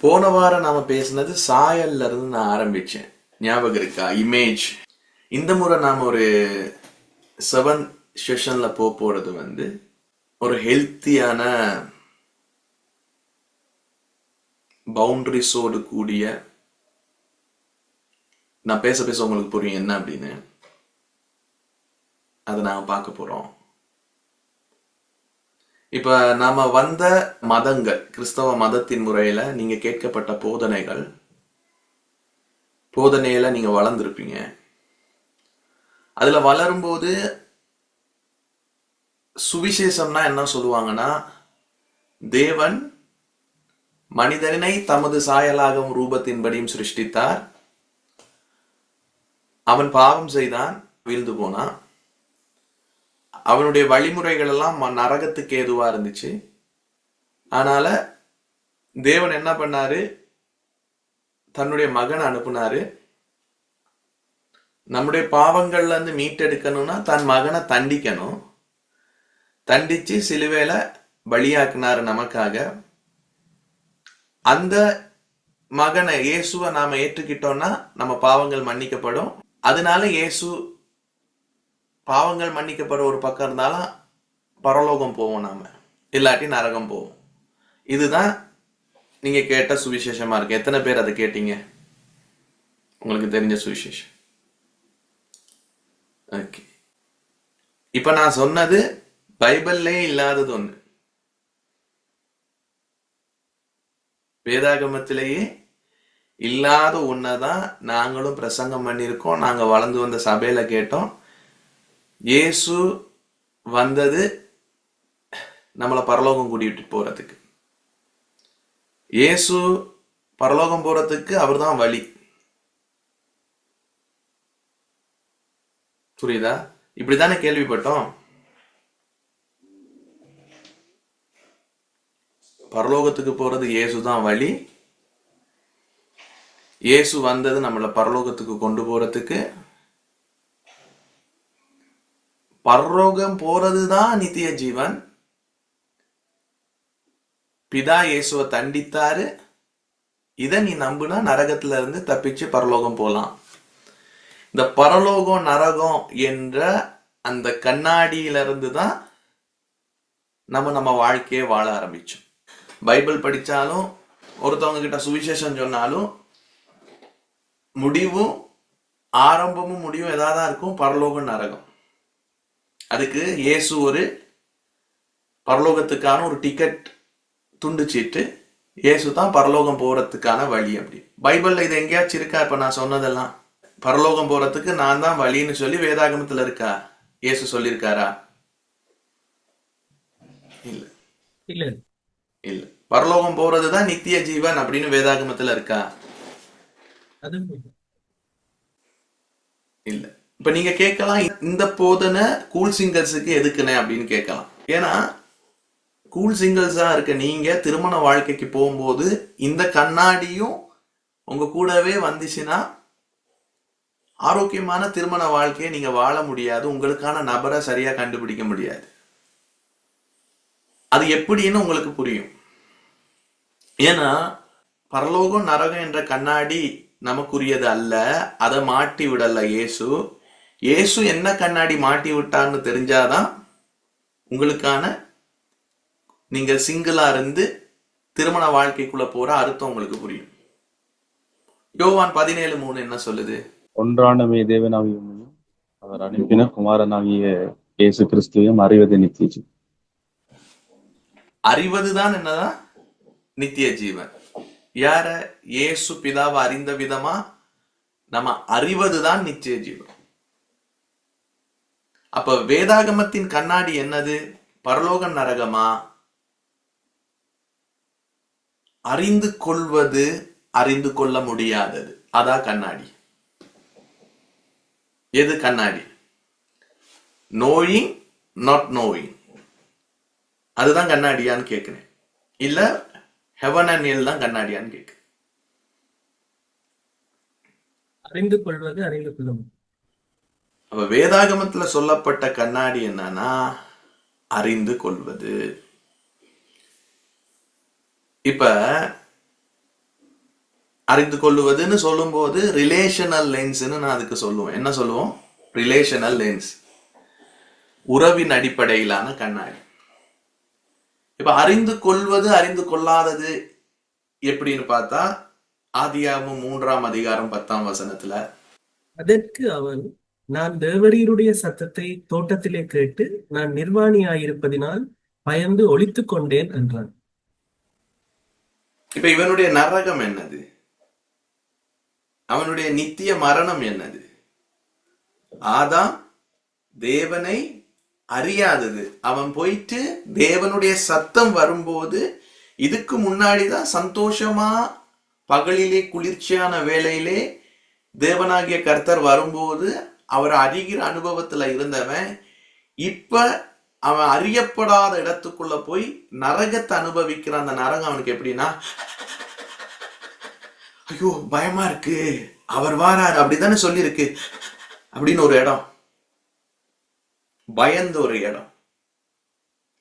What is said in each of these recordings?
போன வாரம் நாம பேசினது சாயல்ல இருந்து நான் ஆரம்பிச்சேன். ஞாபகம் இருக்கா? இமேஜ் இந்த முறை நாம ஒரு செவன் செஷன்ல போக போறது வந்து ஒரு ஹெல்த்தியான பவுண்டரிஸோடு கூடிய நான் பேச பேச உங்களுக்கு புரியும் என்ன அப்படின்னு. அதை நாங்கள் பார்க்க போறோம். இப்ப நாம வந்த மதங்கள் கிறிஸ்தவ மதத்தின் முறையில நீங்க கேட்கப்பட்ட போதனைகள் போதனையில நீங்க வளர்ந்துருப்பீங்க. அதுல வளரும்போது சுவிசேஷம்னா என்ன சொல்லுவாங்கன்னா தேவன் மனிதனை தமது சாயலாகவும் ரூபத்தின்படியும் சிருஷ்டித்தார். அவன் பாவம் செய்தான் வீழ்ந்து போனான். அவனுடைய வழிமுறைகள் எல்லாம் ம- நரகத்துக்கு ஏதுவா இருந்துச்சு. அதனால தேவன் என்ன பண்ணாரு? தன்னுடைய மகனை அனுப்புனாரு. நம்முடைய பாவங்கள்ல இருந்து மீட்டெடுக்கணும்னா தன் மகனை தண்டிக்கணும். தண்டிச்சு சிலுவையில பலியாக்குனாரு நமக்காக. அந்த மகனை இயேசுவை நாம ஏற்றுக்கிட்டோம்னா நம்ம பாவங்கள் மன்னிக்கப்படும். அதனால இயேசு பாவங்கள் மன்னிக்கப்படுற ஒரு பக்கம் இருந்தாலும் பரலோகம் போவோம் நாம. இல்லாட்டி நரகம் போவோம். இதுதான் நீங்க கேட்ட சுவிசேஷமா இருக்கு. எத்தனை பேர் அதை கேட்டீங்க? உங்களுக்கு தெரிஞ்ச சுவிசேஷம். ஓகே. இப்ப நான் சொன்னது பைபிள்லே இல்லாதது ஒண்ணு. வேதாகமத்திலேயே இல்லாத ஒன்றை தான் நாங்களும் பிரசங்கம் பண்ணியிருக்கோம். நாங்கள் வளர்ந்து வந்த சபையில் கேட்டோம். இயேசு வந்தது நம்மளை பரலோகம் கூட்டிட்டு போறதுக்கு. இயேசு பரலோகம் போறதுக்கு அவர்தான் வழி. புரியுதா? இப்படிதானே கேள்விப்பட்டோம். பரலோகத்துக்கு போறது இயேசு தான் வழி. இயேசு வந்தது நம்மளை பரலோகத்துக்கு கொண்டு போறதுக்கு. பரலோகம் போறதுதான் நித்திய ஜீவன். பிதா இயேசுவை தண்டித்தாரு. இதை நீ நம்புனா நரகத்துல இருந்து தப்பிச்சு பரலோகம் போகலாம் இந்த பரலோகம் நரகம் என்ற அந்த கண்ணாடியில இருந்து தான் நம்ம நம்ம வாழ்க்கையை வாழ ஆரம்பிச்சோம். பைபிள் படித்தாலும் ஒருத்தவங்க கிட்ட சுவிசேஷம் சொன்னாலும் முடிவும் ஆரம்பமும் முடிவும் எதாதான் இருக்கும் பரலோகம் நரகம். அதுக்கு இயேசு ஒரு பரலோகத்துக்கான ஒரு டிக்கெட் துண்டு சீட்டு இயேசு தான் பரலோகம் போறதுக்கான வழி அப்படி. பைபிள்ல இது எங்கேயாச்சும் இருக்கா? இப்ப நான் சொன்னதெல்லாம். பரலோகம் போறதுக்கு நான் தான் வழின்னு சொல்லி வேதாகமத்துல இருக்கா? இயேசு சொல்லியிருக்காரா? இல்ல. இல்ல. இல்ல. பரலோகம் போறதுதான் நித்திய ஜீவன் அப்படின்னு வேதாகமத்துல இருக்கா? அது இல்ல. இப்ப நீங்க கேட்கலாம் இந்த போதனை கூல் சிங்கர்ஸுக்கு எதுக்குனே அப்படின்னு கேட்கலாம். ஏன்னா கூல் சிங்கர்ஸா இருக்க நீங்க திருமண வாழ்க்கைக்கு போகும்போது இந்த கண்ணாடியும் உங்க கூடவே வந்துச்சுன்னா ஆரோக்கியமான திருமண வாழ்க்கையை நீங்க வாழ முடியாது உங்களுக்கான நபரை சரியா கண்டுபிடிக்க முடியாது. அது எப்படின்னு உங்களுக்கு புரியும். ஏன்னா பரலோகம் நரகம் என்ற கண்ணாடி நமக்குரியது அல்ல அதை மாட்டி விடல இயேசு. இயேசு என்ன கண்ணாடி மாட்டி விட்டான்னு தெரிஞ்சாதான் உங்களுக்கான நீங்க சிங்கிளா இருந்து திருமண வாழ்க்கைக்குள்ள போற அர்த்தம் உங்களுக்கு புரியும். யோவான் பதினேழு மூணு என்ன சொல்லுது? ஒன்றானமே தேவனாகியும் அவர் அனுப்பின குமாரனாகிய இயேசு கிறிஸ்துவையும் அறிவது நித்திய ஜீவன். அறிவதுதான் என்னதான்? நித்திய ஜீவன். யார? இயேசு பிதாவை அறிந்த விதமா நம்ம அறிவதுதான் நித்திய ஜீவன். அப்ப வேதாகமத்தின் கண்ணாடி என்னது? பரலோக நரகமா? அறிந்து கொள்வது அறிந்து கொள்ள முடியாதது. அதான் கண்ணாடி. எது கண்ணாடி? நோயிங் நாட் நோயிங் அதுதான் கண்ணாடியான்னு கேட்கிறேன் இல்ல ஹெவன் அண்ட் எல் தான் கண்ணாடியான்னு கேட்கு அறிந்து கொள்வது அறிந்து கொள்ளும் அப்ப வேதாகமத்துல சொல்லப்பட்ட கண்ணாடி என்னன்னா அறிந்து கொள்வது. இப்ப அறிந்து கொள்ளுவதுன்னு சொல்லும்போது ரிலேஷனல் லென்ஸ்ன்னு நான் அதுக்கு சொல்லுவேன். என்ன சொல்லுவோம்? ரிலேஷனல் லென்ஸ் உறவின் அடிப்படையிலான கண்ணாடி. இப்ப அறிந்து கொள்வது அறிந்து கொள்ளாதது எப்படின்னு பார்த்தா ஆதியாகமம் மூன்றாம் அதிகாரம் பத்தாம் வசனத்துல அதற்கு அவன் நான் தேவரீருடைய சத்தத்தை தோட்டத்திலே கேட்டு நான் நிர்வாணியாயிருப்பதினால் பயந்து ஒழித்துக் கொண்டேன் என்றான். இப்ப இவனுடைய நரகம் என்னது? அவனுடைய நித்திய மரணம் என்னது? ஆதாம் தேவனை அறியாதது. அவன் போயிட்டு தேவனுடைய சத்தம் வரும்போது இதுக்கு முன்னாடிதான் சந்தோஷமா பகலிலே குளிர்ச்சியான வேலையிலே தேவனாகிய கர்த்தர் வரும்போது அவர் அறிகிற அனுபவத்துல இருந்தவன் இப்ப அவன் அறியப்படாத இடத்துக்குள்ள போய் நரகத்தை அனுபவிக்கிற அந்த நரகம் அவனுக்கு எப்படின்னா ஐயோ பயமா இருக்கு. அவர் வாரார். அப்படித்தானே சொல்லியிருக்கு. அப்படின்னு ஒரு இடம். பயந்த ஒரு இடம்.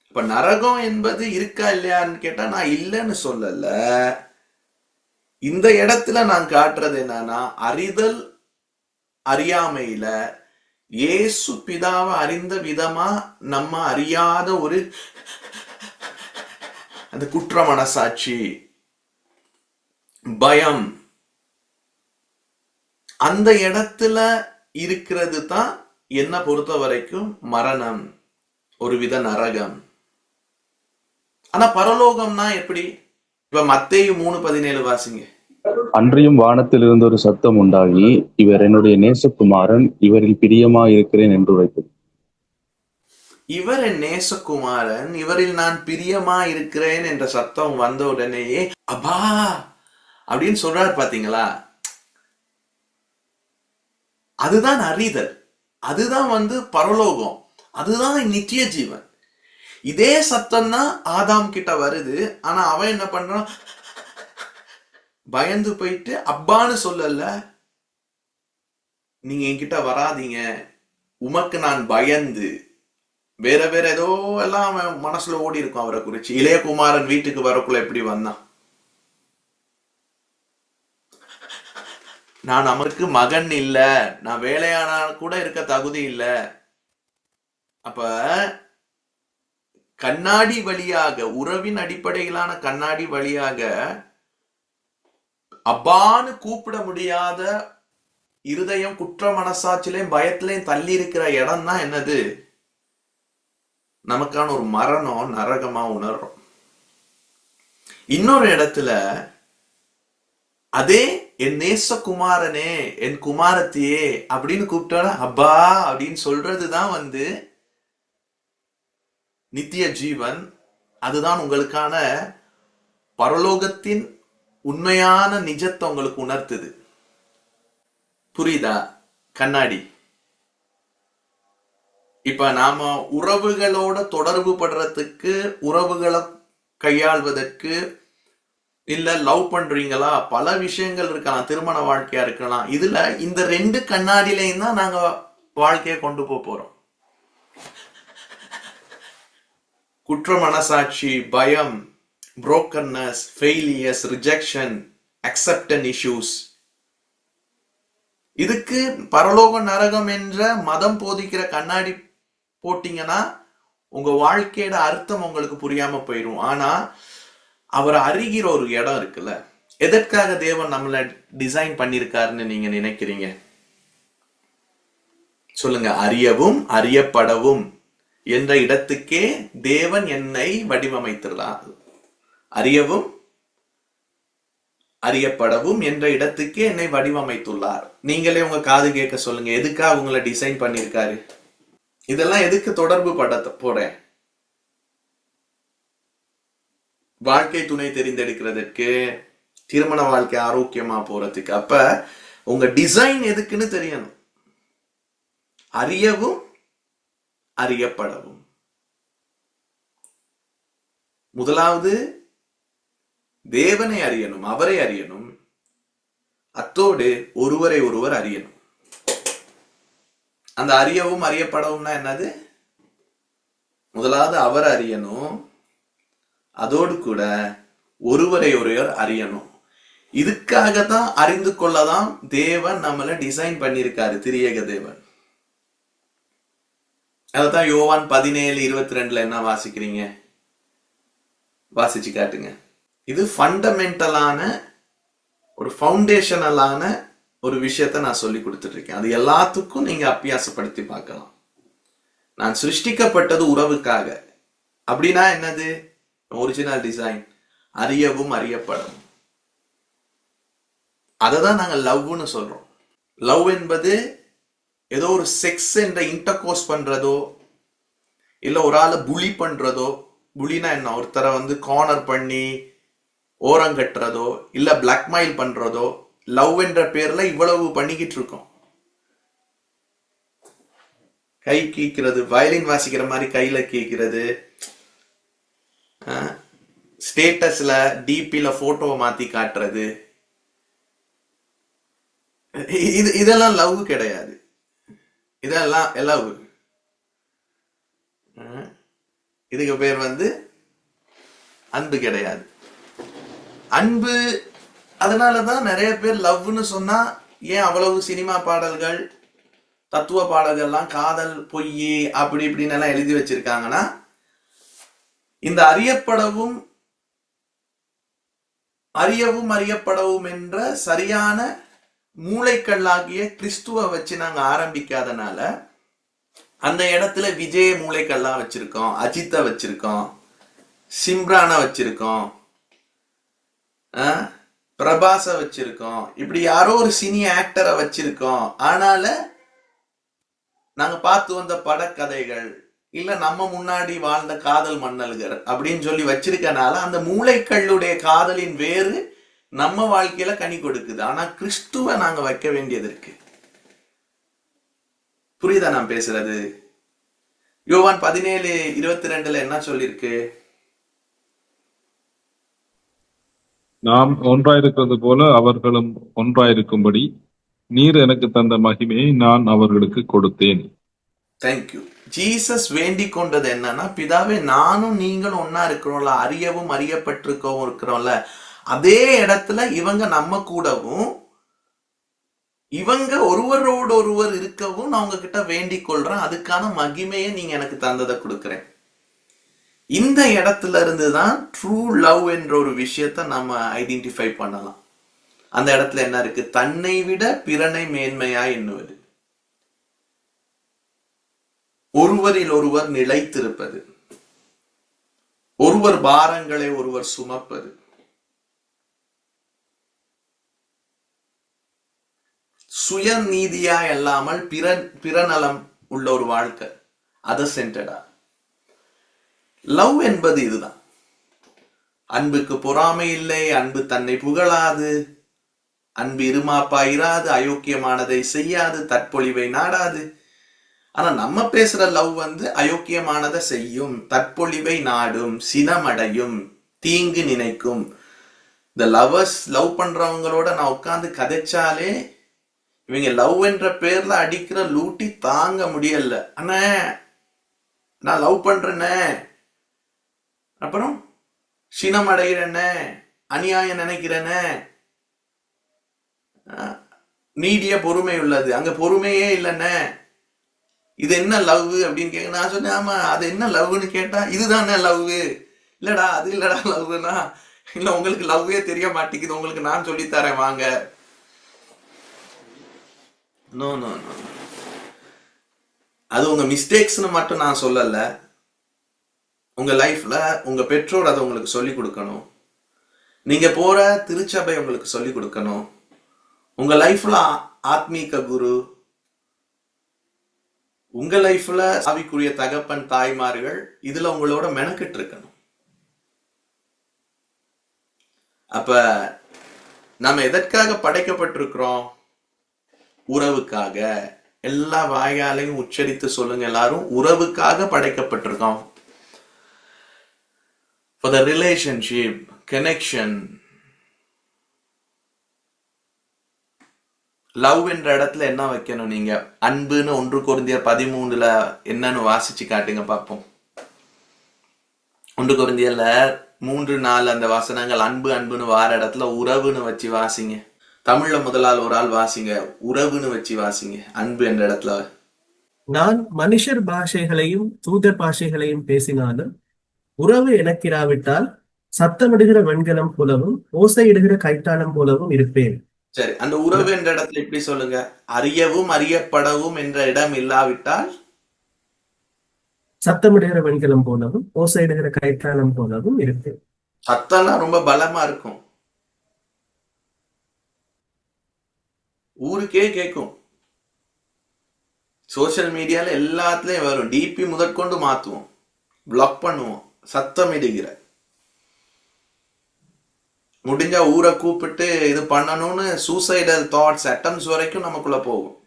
இப்ப நரகம் என்பது இருக்கா இல்லையான்னு கேட்டா நான் இல்லைன்னு சொல்லல. இந்த இடத்துல நான் காட்டுறது என்னன்னா அறிதல் அறியாமையில இயேசு பிதாவை அறிந்த விதமா நம்ம அறியாத ஒரு அந்த குற்ற மனசாட்சி பயம். அந்த இடத்துல இருக்கிறது தான் என்ன பொறுத்த வரைக்கும் மரணம் ஒரு வித நரகம். ஆனா பரலோகம்னா எப்படி? இப்ப மத்தேயும் மூணு பதினேழு வாசிங்க. அன்றியும் வானத்தில் இருந்த ஒரு சத்தம் உண்டாகி இவர் என்னுடைய நேசகுமாரன் இவரில் பிரியமா இருக்கிறேன் என்று உரைத்தது. இவர் என் நேசகுமாரன் இவரில் நான் பிரியமா இருக்கிறேன் என்ற சத்தம் வந்த உடனேயே அபா அப்படின்னு சொல்றாரு பாத்தீங்களா? அதுதான் அறிதல். அதுதான் வந்து பரலோகம். அதுதான் நித்திய ஜீவன். இதே சத்தம் தான் ஆதாம் கிட்ட வருது. ஆனா அவன் என்ன பண்றான்? பயந்து போயிட்டு அப்பான்னு சொல்லல. நீங்க என்கிட்ட வராதீங்க. உமக்கு நான் பயந்து. வேற வேற ஏதோ எல்லாம் அவன் மனசுல ஓடி இருக்கும் அவரை குறிச்சு. இளையகுமாரன் வீட்டுக்கு வரக்குள்ள எப்படி வந்தான்? நான் அவருக்கு மகன் இல்ல. நான் வேலையானா கூட இருக்க தகுதி இல்ல. அப்ப கண்ணாடி வழியாக உறவின் அடிப்படையிலான கண்ணாடி வழியாக அப்பான்னு கூப்பிட முடியாத இருதயம் குற்ற மனசாட்சிலையும் பயத்திலையும் தள்ளி இருக்கிற இடம் தான் என்னது? நமக்கான ஒரு மரணம் நரகமா உணர்றோம். இன்னொரு இடத்துல அதே என் நேச குமாரனே என் குமாரத்தியே அப்படின்னு கூப்பிட்டோட அப்பா அப்படின்னு சொல்றதுதான் வந்து நித்திய ஜீவன். அதுதான் உங்களுக்கான பரலோகத்தின் உண்மையான நிஜத்தை உங்களுக்கு உணர்த்துது. புரியுதா? கண்ணாடி. இப்ப நாம உறவுகளோட தொடர்பு படுறதுக்கு உறவுகளை கையாள்வதற்கு இல்ல லவ் பண்றீங்களா? பல விஷயங்கள் இருக்கலாம். திருமண வாழ்க்கையா இருக்கலாம். இதுல இந்த ரெண்டு கண்ணாடியிலையும் தான் நாங்க வாழ்க்கையை கொண்டு போக போறோம். குற்ற மனசாட்சி பயம் brokenness failures rejection acceptance issues இதுக்கு பரலோக நரகம் என்ற மதம் போதிக்கிற கண்ணாடி போட்டீங்கன்னா உங்க வாழ்க்கையோட அர்த்தம் உங்களுக்கு புரியாம போயிடும் ஆனா அவர் அறிகிற ஒரு இடம் இருக்குல்ல. எதற்காக தேவன் நம்மளை டிசைன் பண்ணியிருக்காருன்னு நீங்க நினைக்கிறீங்க? சொல்லுங்க. அறியவும் அறியப்படவும் என்ற இடத்துக்கே தேவன் என்னை வடிவமைத்திருந்தார் அறியவும் அறியப்படவும் என்ற இடத்துக்கு என்னை வடிவமைத்துள்ளார். நீங்களே உங்க காது கேட்க சொல்லுங்க எதுக்காக உங்களை டிசைன் பண்ணிருக்காரு இதெல்லாம் எதுக்கு தொடர்பு பட போறேன்? வாழ்க்கை துணை தெரிந்தெடுக்கிறதுக்கு திருமண வாழ்க்கை ஆரோக்கியமா போறதுக்கு. அப்ப உங்க டிசைன் எதுக்குன்னு தெரியணும். அறியவும் அறியப்படவும். முதலாவது தேவனை அறியணும் அவரை அறியணும். அத்தோடு ஒருவரை ஒருவர் அறியணும். அந்த அறியவும் அறியப்படவும்னா என்னது? முதலாவது அவர் அறியணும். அதோடு கூட ஒருவரை ஒருவர் அறியணும். இதுக்காக தான் அறிந்து கொள்ளதான் தேவன் நம்மளை டிசைன் பண்ணியிருக்காரு திரியேக தேவன். அதான் யோவான் பதினேழு இருபத்தி ரெண்டுல என்ன வாசிக்கிறீங்க? வாசிச்சு காட்டுங்க. இது ஃபண்டமெண்டலான ஒரு ஃபவுண்டேஷனலான ஒரு விஷயத்த நான் சொல்லி கொடுத்துட்டு இருக்கேன் அது எல்லாத்துக்கும் நீங்கள் அப்பியாசப்படுத்தி பார்க்கலாம். நான் சிருஷ்டிக்கப்பட்டது உறவுக்காக. அப்படின்னா என்னது? ஒரிஜினல் டிசைன் அறியவும் அறியப்படும் அதை தான் நாங்கள் லவ்னு சொல்கிறோம் லவ் என்பது ஏதோ ஒரு செக்ஸ் என்ற இன்டர்கோர்ஸ் பண்ணுறதோ இல்லை ஒரு ஆளை புலி பண்றதோ புலினா என்ன? ஒருத்தரை வந்து கார்னர் பண்ணி ஓரங்கட்டுறதோ இல்லை பிளாக்மெயில் பண்றதோ லவ் என்ற பேர்ல இவ்வளவு பண்ணிக்கிட்டு இருக்கோம். கை கீக்கிறது வயலின் வாசிக்கிற மாதிரி கையில கீக்கிறது ஸ்டேட்டஸ்ல டிபில போட்டோவை மாத்தி காட்டுறது. இது இதெல்லாம் லவ் கிடையாது. இதெல்லாம் லவ் இதுக்கு பேர் வந்து அன்பு கிடையாது. அன்பு அதனால தான் நிறைய பேர் லவ்னு சொன்னா ஏன் அவ்வளவு சினிமா பாடல்கள் தத்துவ பாடல்கள்லாம் காதல் பொய் அப்படி இப்படின்னு எல்லாம் எழுதி வச்சிருக்காங்கன்னா இந்த அறியப்படவும் அறியவும் அறியப்படவும் என்ற சரியான மூளைக்கல்லாகிய கிறிஸ்துவ வச்சு நாங்க ஆரம்பிக்காதனால அந்த இடத்துல விஜய மூளைக்கல்லா வச்சிருக்கோம் அஜித்தை வச்சிருக்கோம் சிம்ரான வச்சிருக்கோம் பிரபாசை வச்சிருக்கோம். இப்படி யாரோ ஒரு சினி ஆக்டரை வச்சிருக்கோம். ஆனால நாங்க பார்த்து வந்த படக்கதைகள் இல்ல நம்ம முன்னாடி வாழ்ந்த காதல் மன்னல்கள் அப்படின்னு சொல்லி வச்சிருக்கனால அந்த மூளைக்கல்லுடைய காதலின் வேறு நம்ம வாழ்க்கையில கனி கொடுக்குது. ஆனா கிறிஸ்துவ நாங்க வைக்க வேண்டியது இருக்கு. புரியுதா நான் பேசுறது? யோவான் பதினேழு இருபத்தி ரெண்டுல என்ன சொல்லிருக்கு? நாம் ஒன்றாயிருக்கிறது போல அவர்களும் ஒன்றாயிருக்கும்படி நீர் எனக்கு தந்த மகிமையை நான் அவர்களுக்கு கொடுத்தேன். தேங்க்யூ ஜீசஸ் வேண்டிக் கொண்டது என்னன்னா பிதாவே நானும் நீங்களும் ஒன்னா இருக்கிறோம்ல அறியவும் அறியப்பட்டிருக்கவும் இருக்கிறோம்ல. அதே இடத்துல இவங்க நம்ம கூடவும் இவங்க ஒருவரோடு ஒருவர் இருக்கவும் நான் உங்ககிட்ட வேண்டிக் கொள்றேன் அதுக்கான மகிமையை நீங்க எனக்கு தந்ததை கொடுக்குறேன். இந்த இடத்துல இருந்து தான் ட்ரூ லவ் என்ற ஒரு விஷயத்த நம்ம ஐடென்டிஃபை பண்ணலாம். அந்த இடத்துல என்ன இருக்கு? தன்னை விட பிறனை மேன்மையா எண்ணுவது. ஒருவரில் ஒருவர் நிலைத்திருப்பது. ஒருவர் பாரங்களை ஒருவர் சுமப்பது. சுயநீதியா இல்லாமல் பிற பிறநலம் உள்ள ஒரு வாழ்க்கை. அதை சென்டடா லவ் என்பது இதுதான். அன்புக்கு பொறாமை இல்லை அன்பு தன்னை புகழாது. அன்பு இருமாப்பா இராது அயோக்கியமானதை செய்யாது தற்பொழிவை நாடாது. ஆனா நம்ம பேசுற லவ் வந்து அயோக்கியமானதை செய்யும் தற்பொழிவை நாடும் சினமடையும் தீங்கு நினைக்கும். இந்த லவர்ஸ் லவ் பண்றவங்களோட நான் உட்காந்து கதைச்சாலே இவங்க லவ் என்ற பேர்ல அடிக்கிற லூட்டி தாங்க முடியல. அண்ணே நான் லவ் பண்றேனே. அப்புறம் சினம் அடைகிறேனே அநியாயம் நினைக்கிறேனே. நீடிய பொறுமை உள்ளது. அங்க பொறுமையே இல்லைண்ணே இது என்ன லவ் அப்படின்னு கேட்க நான் சொன்னேன் ஆமா அது என்ன லவ்னு கேட்டா இதுதானே லவ். இல்லடா அது இல்லடா லவ்னா. இல்ல உங்களுக்கு லவ்வே தெரிய மாட்டேங்குது. உங்களுக்கு நான் சொல்லித் தரேன் வாங்க. நோ நோ நோ அது உங்க மிஸ்டேக்ஸ்னு மட்டும் நான் சொல்லல. உங்கள் லைஃப்பில் உங்கள் பெற்றோர் அதை உங்களுக்கு சொல்லிக் கொடுக்கணும். நீங்கள் போகிற திருச்சபை உங்களுக்கு சொல்லிக் கொடுக்கணும். உங்கள் லைஃப்பில் ஆத்மீக குரு உங்கள் லைஃப்பில் சாவிக்குரிய தகப்பன் தாய்மார்கள் இதில் உங்களோட மெனக்கிட்டு இருக்கணும். அப்போ நம்ம எதற்காக படைக்கப்பட்டிருக்கிறோம்? உறவுக்காக. எல்லா வாயாலையும் உச்சரித்து சொல்லுங்க எல்லாரும். உறவுக்காக படைக்கப்பட்டிருக்கோம். For the relationship connection. Love என்ற இடத்துல என்ன வைக்கணும் நீங்க? அன்புன்னு ஒன்று குருந்தியர் பதிமூணுல என்னன்னு வாசிச்சு காட்டுங்க பார்ப்போம். ஒன்று குருந்தியர்ல மூன்று நாள் அந்த வசனங்கள் அன்பு அன்புன்னு வார இடத்துல உறவுன்னு வச்சு வாசிங்க. தமிழ்ல முதலால் ஒரு ஆள் வாசிங்க உறவுன்னு வச்சு வாசிங்க அன்பு என்ற இடத்துல. நான் மனுஷர் பாஷைகளையும் தூதர் பாஷைகளையும் பேசினாலும் உறவு எனக்கிராவிட்டால் சத்தமிடுகிற வெண்கலம் போலவும் ஓசையிடுகிற கைத்தாளம் போலவும் இருப்பேன். சரி அந்த உறவு என்ற இடத்துல இப்படி சொல்லுங்க. அறியவும் அறியப்படவும் என்ற இடம் இல்லாவிட்டால்? சத்தமிடுகிற வெண்கலம் போலவும் ஓசையிடுகிற கைத்தாளம் போலவும் இருப்பேன். சத்தம்லாம் ரொம்ப பலமா இருக்கும். ஊருக்கே கேட்கும் சோஷியல் மீடியால எல்லாத்துலயும் வரும். டிபி முதற்கொண்டு மாத்துவோம். பிளாக் பண்ணுவோம். சத்தம் இடுகிற முடிஞ்சா ஊரை கூப்பிட்டு இது பண்ணணும்னு சூசைடல் தாட்ஸ் அட்டம்ஸ் வரைக்கும் நமக்குள்ள போகும்.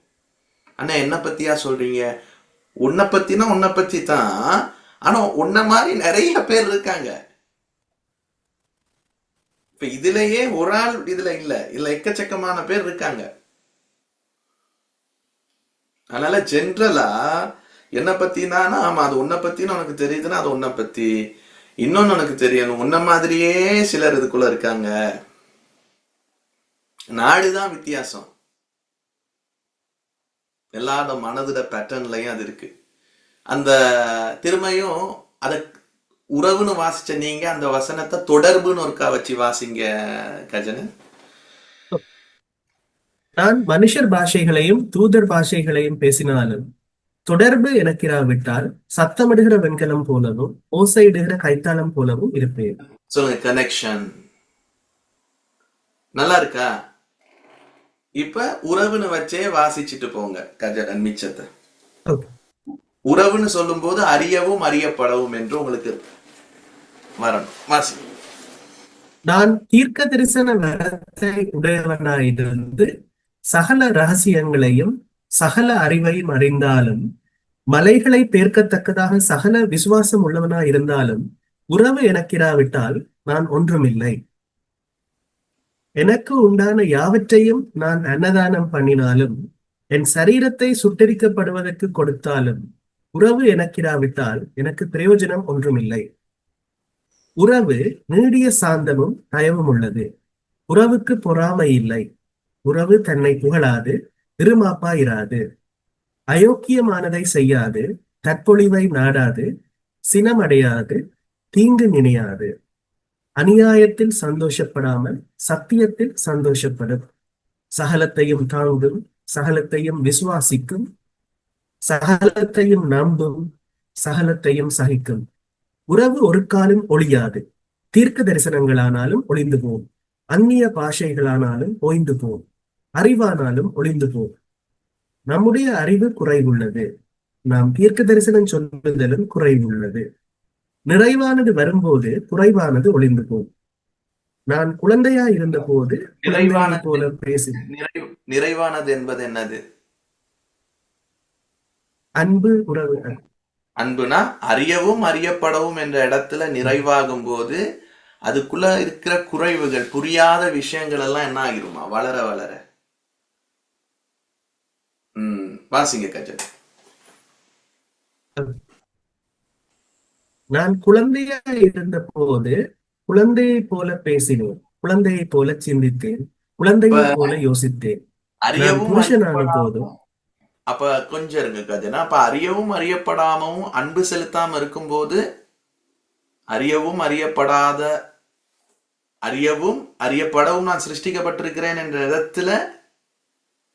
அண்ணா என்ன பத்தியா சொல்றீங்க? உன்னை பத்தினா உன்னை பத்தி தான் ஆனா உன்ன மாதிரி நிறைய பேர் இருக்காங்க. இப்ப இதுலயே ஒரு ஆள் இதுல இல்ல. இதுல எக்கச்சக்கமான பேர் இருக்காங்க. அதனால ஜென்ரலா என்ன பத்தினா? ஆமா அது உன்னை பத்தின்னு உனக்கு தெரியுதுன்னா அது உன்னை பத்தி. இன்னொன்னு உனக்கு தெரியணும் உன்ன மாதிரியே சிலர் இதுக்குள்ள இருக்காங்க. நாடுதான் வித்தியாசம். எல்லாரோட மனதுட பேட்டர்ன்லயும் அது இருக்கு. அந்த திறமையும் அத உறவுன்னு வாசிச்ச நீங்க அந்த வசனத்தை தொடர்புன்னு ஒருக்கா வச்சு வாசிங்க கஜனன். நான் மனுஷர் பாஷைகளையும் தூதர் பாஷைகளையும் பேசினாலும் தொடர்பு எனக்கிராவிட்டால் சத்தமிடுகிற வெண்கலம் போலவும் ஓசையிடுகிற கைத்தாளம் போலவும் இருப்பேன். சொல்லுங்க கனெக்ஷன் நல்லா இருக்கா இப்ப உறவுன்னு வச்சே வாசிச்சுட்டு போங்க கஜனன் மிச்சத்தை. உறவுன்னு சொல்லும்போது அறியவும் அறியப்படவும் என்று உங்களுக்கு வரணும். வாசி. நான் தீர்க்க தரிசன வரத்தை உடையவனாயிருந்து சகல ரகசியங்களையும் சகல அறிவையும் அறிந்தாலும் மலைகளை பேர்க்கத்தக்கதாக சகல விசுவாசம் உள்ளவனா இருந்தாலும் உறவு எனக்கிடாவிட்டால் நான் ஒன்றுமில்லை. எனக்கு உண்டான யாவற்றையும் நான் அன்னதானம் பண்ணினாலும் என் சரீரத்தை சுட்டரிக்கப்படுவதற்கு கொடுத்தாலும் உறவு எனக்கிடாவிட்டால் எனக்கு பிரயோஜனம் ஒன்றுமில்லை. உறவு நீடிய சாந்தமும் தயவும் உள்ளது. உறவுக்கு பொறாமை இல்லை. உறவு தன்னை புகழாது இருமாப்பாயிராது அயோக்கியமானதை செய்யாது தற்பொழிவை நாடாது சினமடையாது தீங்கு நினையாது. அநியாயத்தில் சந்தோஷப்படாமல் சத்தியத்தில் சந்தோஷப்படும். சகலத்தையும் தாங்கும் சகலத்தையும் விசுவாசிக்கும் சகலத்தையும் நம்பும் சகலத்தையும் சகிக்கும். உறவு ஒரு காலம் ஒழியாது. தீர்க்க தரிசனங்களானாலும் ஒளிந்து போகும் அந்நிய பாஷைகளானாலும் ஓய்ந்து போகும் அறிவானாலும் ஒளிந்து போகும் நம்முடைய அறிவு குறைவுள்ளது. நாம் தீர்க்க தரிசனம் சொல்லுதலும் குறைவுள்ளது. நிறைவானது வரும்போது குறைவானது ஒளிந்து போம் நான் குழந்தையா இருந்த போது நிறைவானது. போல பேசி நிறைவு நிறைவானது என்பது என்னது? அன்பு உறவு அன்புனா அறியவும் அறியப்படவும் என்ற இடத்துல நிறைவாகும் போது அதுக்குள்ள இருக்கிற குறைவுகள் புரியாத விஷயங்கள் எல்லாம் என்ன ஆகிருமா? வளர வளர. வாசிங்க கஜன். நான் குழந்தையா இருந்த போது குழந்தையை போல பேசினேன். குழந்தையை போல சிந்தித்தேன். குழந்தையை போல யோசித்தேன். அறியவும் புருஷனான போதும். அப்ப கொஞ்சம் இருங்க கஜனா. அப்ப அறியவும் அறியப்படாமவும் அன்பு செலுத்தாம இருக்கும்போது அறியவும் அறியப்படாத அறியவும் அறியப்படவும் நான் சிருஷ்டிக்கப்பட்டிருக்கிறேன் என்ற இடத்துல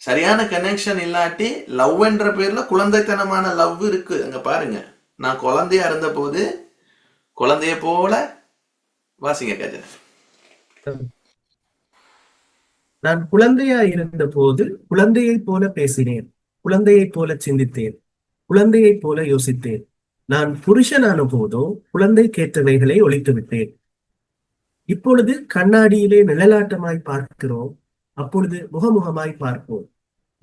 சரியான கனெக்ஷன் இல்லாட்டி லவ் என்ற பேர்ல குழந்தைத்தனமான லவ் இருக்கு. அங்க பாருங்க. நான் குழந்தையா இருந்த போது குழந்தைய போல வாசிங்க கஜன் நான் குழந்தையா இருந்த போது குழந்தையைப் போல பேசினேன். குழந்தையைப் போல சிந்தித்தேன். குழந்தையைப் போல யோசித்தேன். நான் புருஷனான போதோ குழந்தை கேட்டவைகளை ஒழித்து விட்டேன் இப்பொழுது கண்ணாடியிலே நிழலாட்டமாய் பார்க்கிறோம். அப்பொழுது முகமுகமாய் பார்ப்போம்.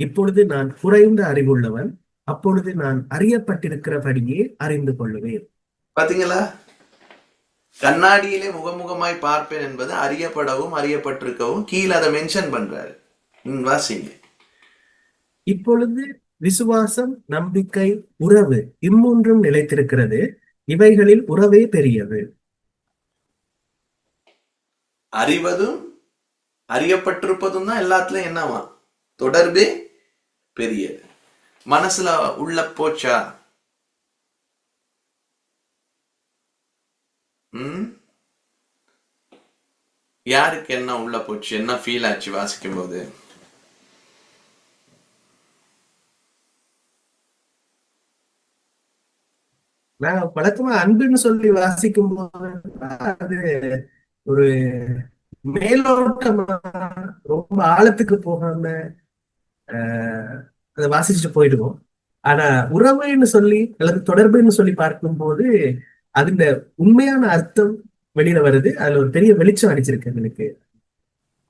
இப்பொழுது நான் குறைந்த அறிவுள்ளவன். அப்பொழுது நான் அறியப்பட்டிருக்கிறபடியே அறிந்து கொள்ளுவேன். பாத்தீங்களா? கண்ணாடியிலே முகமுகமாய் பார்ப்பேன் என்பது அறியப்படவும் அறியப்பட்டிருக்கவும் கீழே அதை மென்ஷன் பண்றாரு. வாசிங்க இப்பொழுது விசுவாசம் நம்பிக்கை உறவு இம்மூன்றும் நிலைத்திருக்கிறது. இவைகளில் உறவே பெரியது. அறிவதும் அறியப்பட்டிருப்பதும் தான் எல்லாத்துலயும் என்னவா? தொடர்பே பெரியது மனசுல உள்ள போச்சா? ம்? யாருக்கு என்ன உள்ள போச்சு? என்ன ஃபீல் ஆச்சு வாசிக்கும் போது நான் வழக்கமா அன்புன்னு சொல்லி வாசிக்கும் போது அது ஒரு மேலோட்டமா ரொம்ப ஆழத்துக்கு போகாம அதை வாசிச்சுட்டு போயிடுவோம் ஆனா உறவுன்னு சொல்லி அல்லது தொடர்புன்னு சொல்லி பார்க்கும்போது அதுல உண்மையான அர்த்தம் வெளியில வருது அதுல ஒரு பெரிய வெளிச்சம் அடிச்சிருக்கு எனக்கு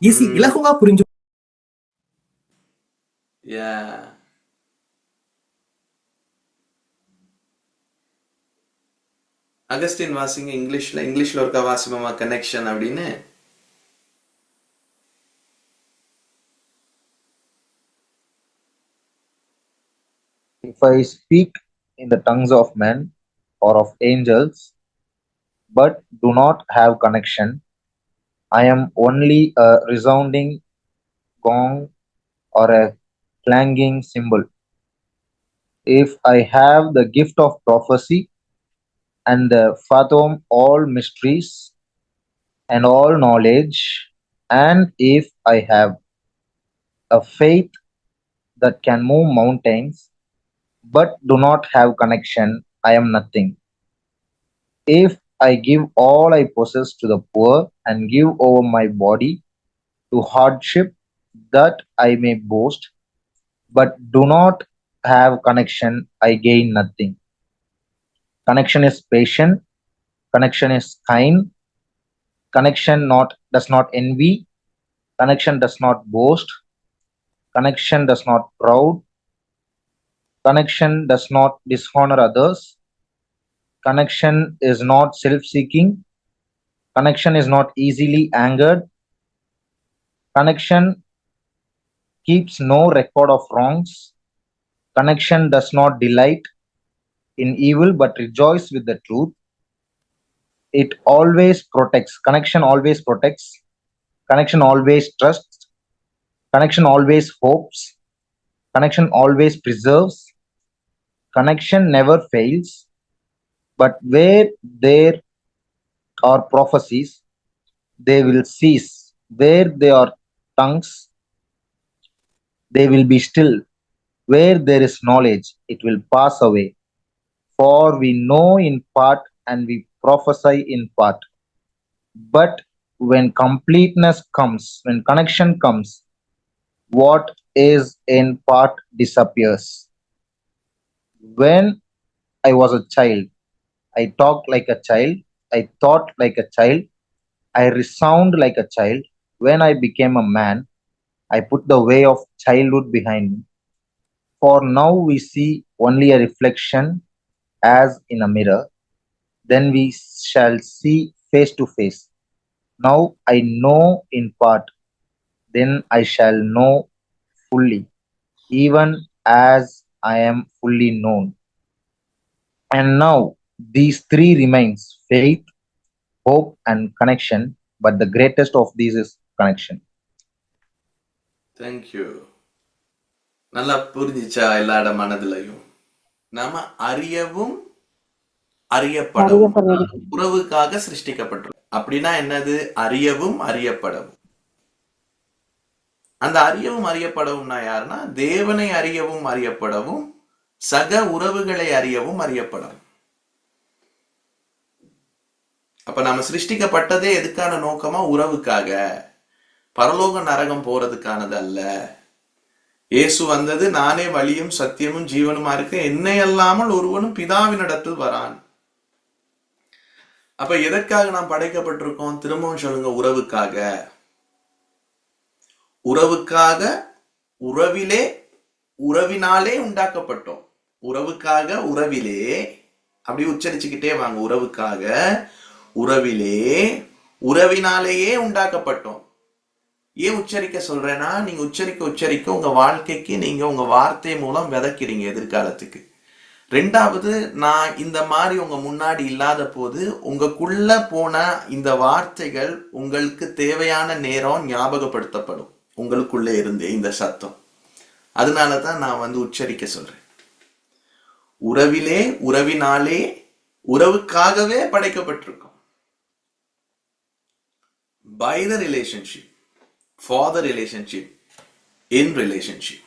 ஈஸி. இலகுவா புரிஞ்சு. அகஸ்டின் வாசிங்க இங்கிலீஷ்ல இங்கிலீஷ்ல ஒருக்கா வாசிப்போமா கனெக்ஷன் அப்படின்னு I speak in the tongues of men or of angels, but do not have connection, I am only a resounding gong or a clanging cymbal. If I have the gift of prophecy and fathom all mysteries and all knowledge, and if I have a faith that can move mountains, but do not have connection, I am nothing. If I give all I possess to the poor and give over my body to hardship that I may boast, but do not have connection, I gain nothing. Connection is patient, connection is kind, connection not does not envy, connection does not boast, connection does not proud, connection does not dishonor others, connection is not self seeking, connection is not easily angered, connection keeps no record of wrongs, connection does not delight in evil but rejoice with the truth. It always protects, connection always protects, connection always trusts, connection always hopes, connection always preserves, connection never fails. But where there are prophecies, they will cease. Where there are tongues, they will be still. Where there is knowledge, it will pass away. For we know in part and we prophesy in part. But when completeness comes, when connection comes, what is in part disappears. When I was a child, I talked like a child, I thought like a child, I resound like a child. When I became a man, I put the way of childhood behind me. For now we see only a reflection as in a mirror, then we shall see face to face. Now I know in part, then I shall know fully, even as I am fully known. And now these three remains faith, hope, and connection, but the greatest of these is connection. Thank you நல்லா புரிஞ்சிச்சா எல்லாட மனதிலையும் நாம அறியவும் அறியப்படவும் உறவுக்காக சிருஷ்டிக்கப்பட்டோம் அப்படின்னா என்னது அறியவும் அறியப்படவும் அந்த அறியவும் அறியப்படவும்னா யாருன்னா தேவனை அறியவும் அறியப்படவும் சக உறவுகளை அறியவும் அறியப்படவும். அப்ப நம்ம சிருஷ்டிக்கப்பட்டதே எதுக்கான நோக்கமா? உறவுக்காக. பரலோக நரகம் போறதுக்கானது அல்ல. இயேசு வந்தது நானே வழியும் சத்தியமும் ஜீவனுமா இருக்க என்னை அல்லாமல் ஒருவனும் பிதாவினிடத்தில் வரான். அப்ப எதற்காக நாம் படைக்கப்பட்டிருக்கோம்? திரும்பவும் சொல்லுங்க உறவுக்காக. உறவுக்காக உறவிலே உறவினாலே உண்டாக்கப்பட்டோம். உறவுக்காக உறவிலே அப்படி உச்சரிச்சுக்கிட்டே வாங்க. உறவுக்காக உறவிலே உறவினாலேயே உண்டாக்கப்பட்டோம். ஏன் உச்சரிக்க சொல்றேன்னா நீங்க உச்சரிக்க உச்சரிக்க உங்க வாழ்க்கைக்கு நீங்க உங்க வார்த்தை மூலம் விதைக்கிறீங்க எதிர்காலத்துக்கு. ரெண்டாவது நான் இந்த மாதிரி உங்க முன்னாடி இல்லாத போது உங்களுக்குள்ள போன இந்த வார்த்தைகள் உங்களுக்கு தேவையான நேரம் ஞாபகப்படுத்தப்படும். உங்களுக்குள்ளே இருந்தே இந்த சத்தம். அதனால தான் நான் வந்து உச்சரிக்க சொல்றேன். உறவிலே உறவினாலே உறவுக்காகவே படைக்கப்பட்டிருக்கோம். By the relationship for the relationship in relationship